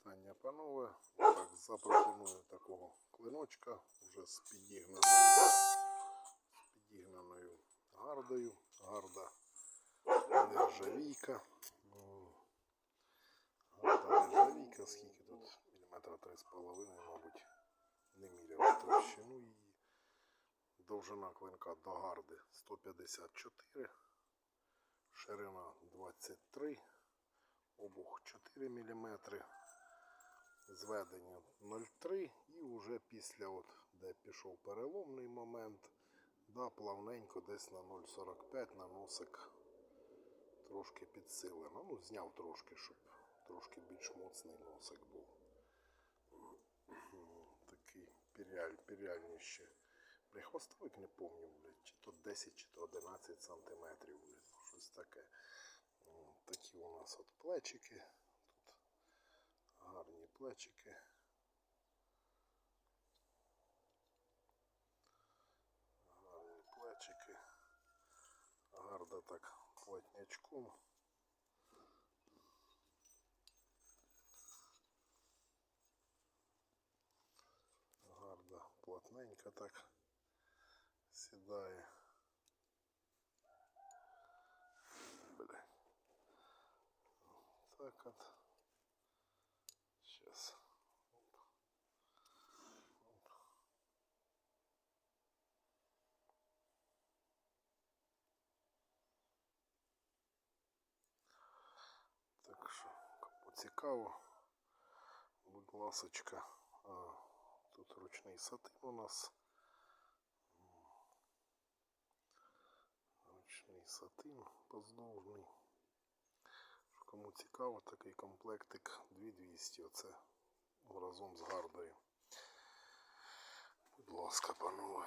Вітання, панове. Так, запропоную такого клиночка вже з підігнаною, з підігнаною гардою. Гарда нержавійка. Гарда нержавійка, скільки тут? Міліметра три з половиною, мабуть, не міряв товщину її. Довжина клинка до гарди 154, ширина 23, обух 4 мм, зведення 0,3 і вже після, от, де пішов переломний момент, да, плавненько десь на 0,45 на носик трошки підсилено. Ну, зняв трошки, щоб трошки більш моцний носик був. Такий піряль, піряльніще. Бля, хвостовик не блядь, чи то 10, чи то 11 сантиметрів, ну, щось таке. Такі у нас от плечики. Плечики. Гарні плечики. Гарда так плотнячком. Гарда плотненько так сідає. Бля. Так от. Сейчас. Так що, кому цікаво, будь ласочка, а, тут ручний сатин у нас. Ручний сатин поздовжний. Кому цікаво, такий комплектик 2200. Оце разом з гардою. Будь ласка, панове.